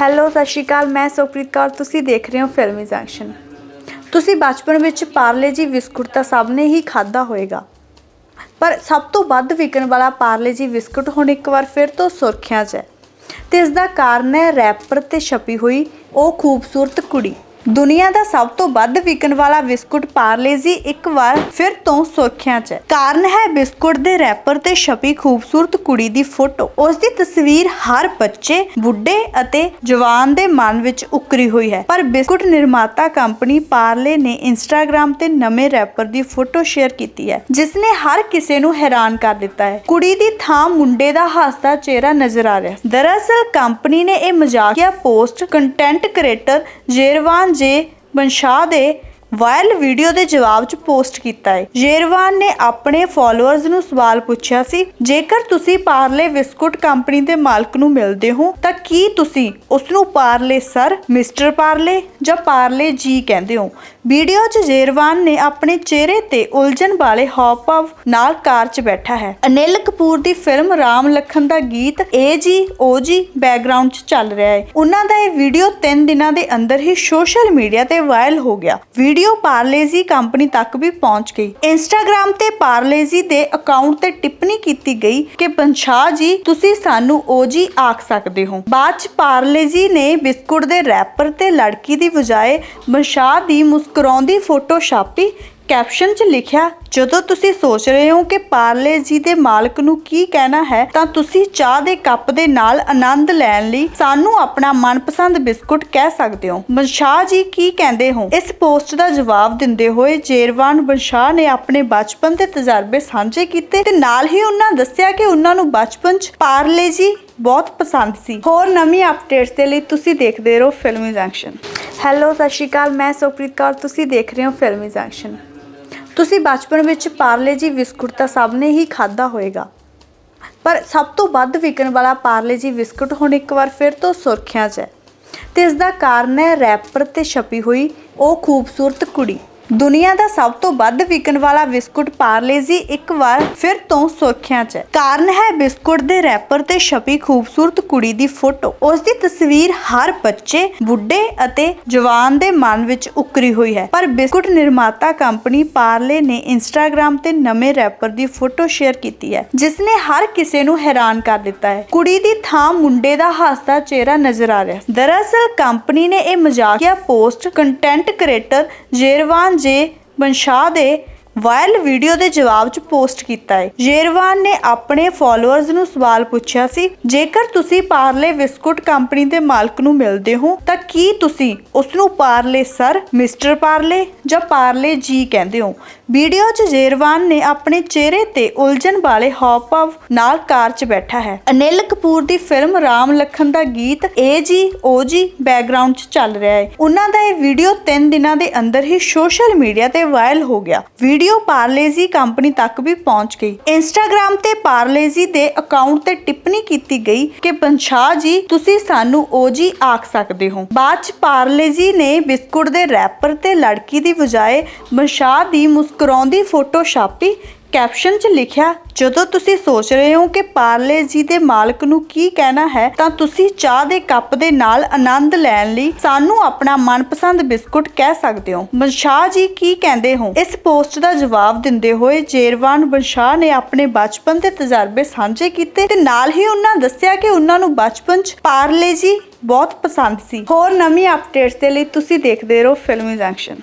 Hello, ਸਤਿ ਸ਼੍ਰੀ ਅਕਾਲ, ਮੈਂ ਸੁਪ੍ਰੀਤ ਕੌਰ, ਤੁਸੀਂ ਦੇਖ ਰਹੇ ਹੋ ਫਿਲਮੀ ਜੰਕਸ਼ਨ। ਤੁਸੀਂ ਬਚਪਨ ਵਿੱਚ ਪਾਰਲੇ ਜੀ ਬਿਸਕੁਟ ਤਾਂ ਸਭ ਨੇ ਹੀ ਖਾਦਾ ਹੋਵੇਗਾ ਪਰ ਸਭ ਤੋਂ ਵੱਧ ਵਿਕਣ ਵਾਲਾ ਪਾਰਲੇ ਜੀ ਬਿਸਕੁਟ ਹੁਣ ਇੱਕ ਵਾਰ ਫਿਰ ਤੋਂ ਸੁਰਖੀਆਂ 'ਚ ਹੈ। ਤੇ ਇਸ ਦਾ ਕਾਰਨ ਹੈ ਰੈਪਰ ਤੇ ਛਪੀ ਹੋਈ ਉਹ ਖੂਬਸੂਰਤ ਕੁੜੀ। ਦੁਨੀਆ ਦਾ ਸਭ ਤੋਂ ਵੱਧ ਵਿਕਣ ਵਾਲਾ ਬਿਸਕੁਟ ਪਾਰਲੇ ਇੱਕ ਵਾਰ ਫਿਰ ਤੋਂ ਸੁਰਖੀਆਂ 'ਚ। ਕਾਰਨ ਹੈ ਬਿਸਕੁਟ ਦੇ ਰੈਪਰ ਤੇ ਛਪੀ ਖੂਬਸੂਰਤ ਕੁੜੀ ਦੀ ਫੋਟੋ। ਉਸ ਦੀ ਤਸਵੀਰ ਹਰ ਬੱਚੇ, ਬੁੱਢੇ ਅਤੇ ਜਵਾਨ ਦੇ ਮਨ ਵਿੱਚ ਉਕਰੀ ਹੋਈ ਹੈ। ਪਰ ਬਿਸਕੁਟ ਨਿਰਮਾਤਾ ਕੰਪਨੀ ਪਾਰਲੇ ਨੇ ਇੰਸਟਾਗ੍ਰam ਤੇ ਨਵੇਂ ਰੈਪਰ ਦੀ ਫੋਟੋ ਸ਼ੇਅਰ ਕੀਤੀ ਹੈ, ਜਿਸ ਨੇ ਹਰ ਕਿਸੇ ਨੂੰ ਹੈਰਾਨ ਕਰ ਦਿੱਤਾ ਹੈ। ਕੁੜੀ ਦੀ ਥਾਂ ਮੁੰਡੇ ਦਾ ਹੱਸਦਾ ਚਿਹਰਾ ਨਜ਼ਰ ਆ ਰਿਹਾ ਦਰਅਸਲ ਕੰਪਨੀ ਨੇ ਇਹ ਮਜ਼ਾਕੀਆ post content creator Jervaan J Bunsha ਦੇ ਵਾਇਰਲ ਵੀਡੀਓ ਦੇ ਜਵਾਬ 'ਚ ਪੋਸਟ ਕੀਤਾ ਹੈ। ਜੇਰਵਾਨ ਨੇ ਆਪਣੇ ਫਾਲੋਅਰਸ ਨੂੰ ਸਵਾਲ ਪੁੱਛਿਆ ਸੀ, ਜੇਕਰ ਤੁਸੀਂ ਪਾਰਲੇ ਬਿਸਕੁਟ ਕੰਪਨੀ ਦੇ ਮਾਲਕ ਨੂੰ ਮਿਲਦੇ ਹੋ, ਤਾਂ ਕੀ ਤੁਸੀਂ ਉਸ ਨੂੰ ਪਾਰਲੇ ਸਰ, ਮਿਸਟਰ ਪਾਰਲੇ ਜਾਂ ਪਾਰਲੇ ਜੀ ਕਹਿੰਦੇ ਹੋ? ਵੀਡੀਓ 'ਚ ਜੇਰਵਾਨ ਨੇ ਆਪਣੇ ਚਿਹਰੇ ਤੇ ਉਲਝਣ ਵਾਲੇ ਹਾਵ-ਭਾਵ ਨਾਲ ਕਾਰ 'ਚ ਬੈਠਾ ਹੈ। ਅਨਿਲ ਕਪੂਰ ਦੀ ਫਿਲਮ ਰਾਮ ਲਖਨ ਦਾ ਗੀਤ ਏ ਜੀ ਓ ਜੀ ਬੈਕਗ੍ਰਾਉਂਡ 'ਚ ਚੱਲ ਰਿਹਾ ਹੈ। ਉਹਨਾਂ ਦਾ ਇਹ ਵੀਡੀਓ 3 ਦਿਨਾਂ ਦੇ ਅੰਦਰ ਹੀ ਸੋਸ਼ਲ ਮੀਡੀਆ ਤੇ ਵਾਇਰਲ ਹੋ ਗਿਆ। ਵੀਡੀਓ ਪਾਰਲੇਜੀ ਕੰਪਨੀ ਤੱਕ ਵੀ ਪਹੁੰਚ ਗਈ। ਇੰਸਟਾਗ੍ਰam ਤੇ ਪਾਰਲੇਜੀ ਦੇ ਅਕਾਊਂਟ ਤੇ ਟਿੱਪਣੀ ਕੀਤੀ ਗਈ ਕਿ ਬੰਸ਼ਾਹ ਜੀ, ਤੁਸੀਂ ਸਾਨੂੰ ਓਜੀ ਆਖ ਸਕਦੇ ਹੋ। ਬਾਅਦ ਚ ਪਾਰਲੇਜੀ ਨੇ ਬਿਸਕੁਟ ਦੇ ਰੈਪਰ ਤੇ ਲੜਕੀ ਦੀ ਬਜਾਏ ਬੰਸ਼ਾਹ ਦੀ ਮੁਸਕਰਾਉਂਦੀ ਫੋਟੋ ਛਾਪੀ ਕੈਪਸ਼ਨ 'ਚ ਲਿਖਿਆ, ਜਦੋਂ ਤੁਸੀਂ ਸੋਚ ਰਹੇ ਹੋ ਕਿ ਪਾਰਲੇ ਜੀ ਦੇ ਮਾਲਕ ਨੂੰ ਕੀ ਕਹਿਣਾ ਹੈ, ਤਾਂ ਤੁਸੀਂ ਚਾਹ ਦੇ ਕੱਪ ਦੇ ਨਾਲ ਆਨੰਦ ਲੈਣ ਲਈ ਸਾਨੂੰ ਆਪਣਾ ਮਨਪਸੰਦ ਬਿਸਕੁਟ ਕਹਿ ਸਕਦੇ ਹੋ। ਬੰਸ਼ਾਹ ਜੀ ਕੀ ਕਹਿੰਦੇ ਹੋ? ਇਸ ਪੋਸਟ ਦਾ ਜਵਾਬ ਦਿੰਦੇ ਹੋਏ ਜੇਰਵਾਨ ਬੰਸ਼ਾਹ ਨੇ ਆਪਣੇ ਬਚਪਨ ਦੇ ਤਜਰਬੇ ਸਾਂਝੇ ਕੀਤੇ ਤੇ ਨਾਲ ਹੀ ਉਹਨਾਂ ਦੱਸਿਆ ਕਿ ਉਹਨਾਂ ਨੂੰ ਬਚਪਨ 'ਚ ਪਾਰਲੇ ਜੀ ਬਹੁਤ ਪਸੰਦ ਸੀ। ਹੋਰ ਨਵੀਂ ਅਪਡੇਟਸ ਦੇ ਲਈ ਤੁਸੀਂ ਦੇਖਦੇ ਰਹੋ ਫਿਲਮੀ ਜੰਕਸ਼ਨ ਹੈਲੋ, ਸਤਿ ਸ਼੍ਰੀ ਅਕਾਲ, ਮੈਂ ਸੁਪ੍ਰੀਤ ਕੌਰ, ਤੁਸੀਂ ਦੇਖ ਰਹੇ ਹੋ ਫਿਲਮੀ ਜੰਕਸ਼ਨ ਤੁਸੀਂ ਬਚਪਨ ਵਿੱਚ ਪਾਰਲੇ ਜੀ ਬਿਸਕੁਟ ਤਾਂ ਸਭ ਨੇ ਹੀ ਖਾਦਾ ਹੋਵੇਗਾ ਪਰ ਸਭ ਤੋਂ ਵੱਧ ਵਿਕਣ ਵਾਲਾ ਪਾਰਲੇ ਜੀ ਬਿਸਕੁਟ ਹੁਣ ਇੱਕ ਵਾਰ ਫਿਰ ਤੋਂ ਸੁਰਖੀਆਂ 'ਚ ਹੈ। ਤੇ ਇਸ ਦਾ ਕਾਰਨ ਹੈ ਰੈਪਰ ਤੇ ਛਪੀ ਹੋਈ ਉਹ ਖੂਬਸੂਰਤ ਕੁੜੀ। ਦੁਨੀਆ ਦਾ ਸਭ ਤੋਂ ਵੱਧ ਵਿਕਣ ਵਾਲਾ ਬਿਸਕੁਟ ਪਾਰਲੇ ਇੱਕ ਵਾਰ ਫਿਰ ਤੋਂ ਸੁਰਖੀਆਂ 'ਚ। ਕਾਰਨ ਹੈ ਬਿਸਕੁਟ ਦੇ ਰੈਪਰ ਤੇ ਛਪੀ ਖੂਬਸੂਰਤ ਕੁੜੀ ਦੀ ਫੋਟੋ। ਉਸ ਦੀ ਤਸਵੀਰ ਹਰ ਬੱਚੇ, ਬੁੱਢੇ ਅਤੇ ਜਵਾਨ ਦੇ ਮਨ ਵਿੱਚ ਉਕਰੀ ਹੋਈ ਹੈ। ਪਰ ਬਿਸਕੁਟ ਨਿਰਮਾਤਾ ਕੰਪਨੀ ਪਾਰਲੇ ਨੇ ਇੰਸਟਾਗ੍ਰam ਤੇ ਨਵੇਂ ਰੈਪਰ ਦੀ ਫੋਟੋ ਸ਼ੇਅਰ ਕੀਤੀ ਹੈ, ਜਿਸ ਨੇ ਹਰ ਕਿਸੇ ਨੂੰ ਹੈਰਾਨ ਕਰ ਦਿੱਤਾ ਹੈ। ਕੁੜੀ ਦੀ ਥਾਂ ਮੁੰਡੇ ਦਾ ਹੱਸਦਾ ਚਿਹਰਾ ਨਜ਼ਰ ਆ ਰਿਹਾ ਦਰਅਸਲ ਕੰਪਨੀ ਨੇ ਇਹ ਮਜ਼ਾਕੀਆ ਪੋਸਟ ਕੰਟੈਂਟ ਕ੍ਰੀਏਟਰ ਜੇਰਵਾਨ ਜੇ ਬੰਸ਼ਾਹ ਦੇ ਵਾਇਰਲ ਵੀਡੀਓ ਦੇ ਜਵਾਬ 'ਚ ਪੋਸਟ ਕੀਤਾ ਹੈ। ਜੇਰਵਾਨ ਨੇ ਆਪਣੇ ਫਾਲੋਅਰਸ ਨੂੰ ਸਵਾਲ ਪੁੱਛਿਆ ਸੀ, ਜੇਕਰ ਤੁਸੀਂ ਪਾਰਲੇ ਬਿਸਕੁਟ ਕੰਪਨੀ ਦੇ ਮਾਲਕ ਨੂੰ ਮਿਲਦੇ ਹੋ, ਤਾਂ ਕੀ ਤੁਸੀਂ ਉਸ ਨੂੰ ਪਾਰਲੇ ਸਰ, ਮਿਸਟਰ ਪਾਰਲੇ ਜਾਂ ਪਾਰਲੇ ਜੀ ਕਹਿੰਦੇ ਹੋ? ਵੀਡੀਓ 'ਚ ਜੇਰਵਾਨ ਨੇ ਆਪਣੇ ਚਿਹਰੇ ਤੇ ਉਲਝਣ ਵਾਲੇ ਹਾਵ-ਭਾਵ ਨਾਲ ਕਾਰ 'ਚ ਬੈਠਾ ਹੈ। ਅਨਿਲ ਕਪੂਰ ਦੀ ਫਿਲਮ ਰਾਮ ਲਖਨ ਦਾ ਗੀਤ ਏ ਜੀ ਓ ਜੀ ਬੈਕਗ੍ਰਾਉਂਡ 'ਚ ਚੱਲ ਰਿਹਾ ਹੈ। ਉਹਨਾਂ ਦਾ ਇਹ ਵੀਡੀਓ 3 ਦਿਨਾਂ ਦੇ ਅੰਦਰ ਹੀ ਸੋਸ਼ਲ ਮੀਡੀਆ ਤੇ ਵਾਇਰਲ ਹੋ ਗਿਆ। ਵੀਡੀਓ ਪਾਰਲੇਜੀ ਕੰਪਨੀ ਤੱਕ ਵੀ ਪਹੁੰਚ ਗਈ। ਇੰਸਟਾਗ੍ਰam ਤੇ ਪਾਰਲੇਜੀ ਦੇ ਅਕਾਊਂਟ ਤੇ ਟਿੱਪਣੀ ਕੀਤੀ ਗਈ ਕਿ, ਬੰਸ਼ਾਹ ਜੀ, ਤੁਸੀਂ ਸਾਨੂੰ ਓਜੀ ਆਖ ਸਕਦੇ ਹੋ। ਬਾਅਦ ਚ ਪਾਰਲੇਜੀ ਨੇ ਬਿਸਕੁਟ ਦੇ ਰੈਪਰ ਤੇ ਲੜਕੀ ਦੀ ਬਜਾਏ ਬੰਸ਼ਾਹ ਦੀ ਮੁਸਕਰਾਉਂਦੀ ਫੋਟੋ ਛਾਪੀ ਕੈਪਸ਼ਨ 'ਚ ਲਿਖਿਆ, ਜਦੋਂ ਤੁਸੀਂ ਸੋਚ ਰਹੇ ਹੋ ਕਿ ਪਾਰਲੇ ਜੀ ਦੇ ਮਾਲਕ ਨੂੰ ਕੀ ਕਹਿਣਾ ਹੈ, ਤਾਂ ਤੁਸੀਂ ਚਾਹ ਦੇ ਕੱਪ ਦੇ ਨਾਲ ਆਨੰਦ ਲੈਣ ਲਈ ਸਾਨੂੰ ਆਪਣਾ ਮਨਪਸੰਦ ਬਿਸਕੁਟ ਕਹਿ ਸਕਦੇ ਹੋ। ਬੰਸ਼ਾਹ ਜੀ ਕੀ ਕਹਿੰਦੇ ਹੋ? ਇਸ ਪੋਸਟ ਦਾ ਜਵਾਬ ਦਿੰਦੇ ਹੋਏ ਜੇਰਵਾਨ ਬੰਸ਼ਾਹ ਨੇ ਆਪਣੇ ਬਚਪਨ ਦੇ ਤਜਰਬੇ ਸਾਂਝੇ ਕੀਤੇ ਤੇ ਨਾਲ ਹੀ ਉਹਨਾਂ ਦੱਸਿਆ ਕਿ ਉਹਨਾਂ ਨੂੰ ਬਚਪਨ 'ਚ ਪਾਰਲੇ ਜੀ ਬਹੁਤ ਪਸੰਦ ਸੀ। ਹੋਰ ਨਵੀਂ ਅਪਡੇਟਸ ਦੇ ਲਈ ਤੁਸੀਂ ਦੇਖਦੇ ਰਹੋ ਫਿਲਮੀ ਜੰਕਸ਼ਨ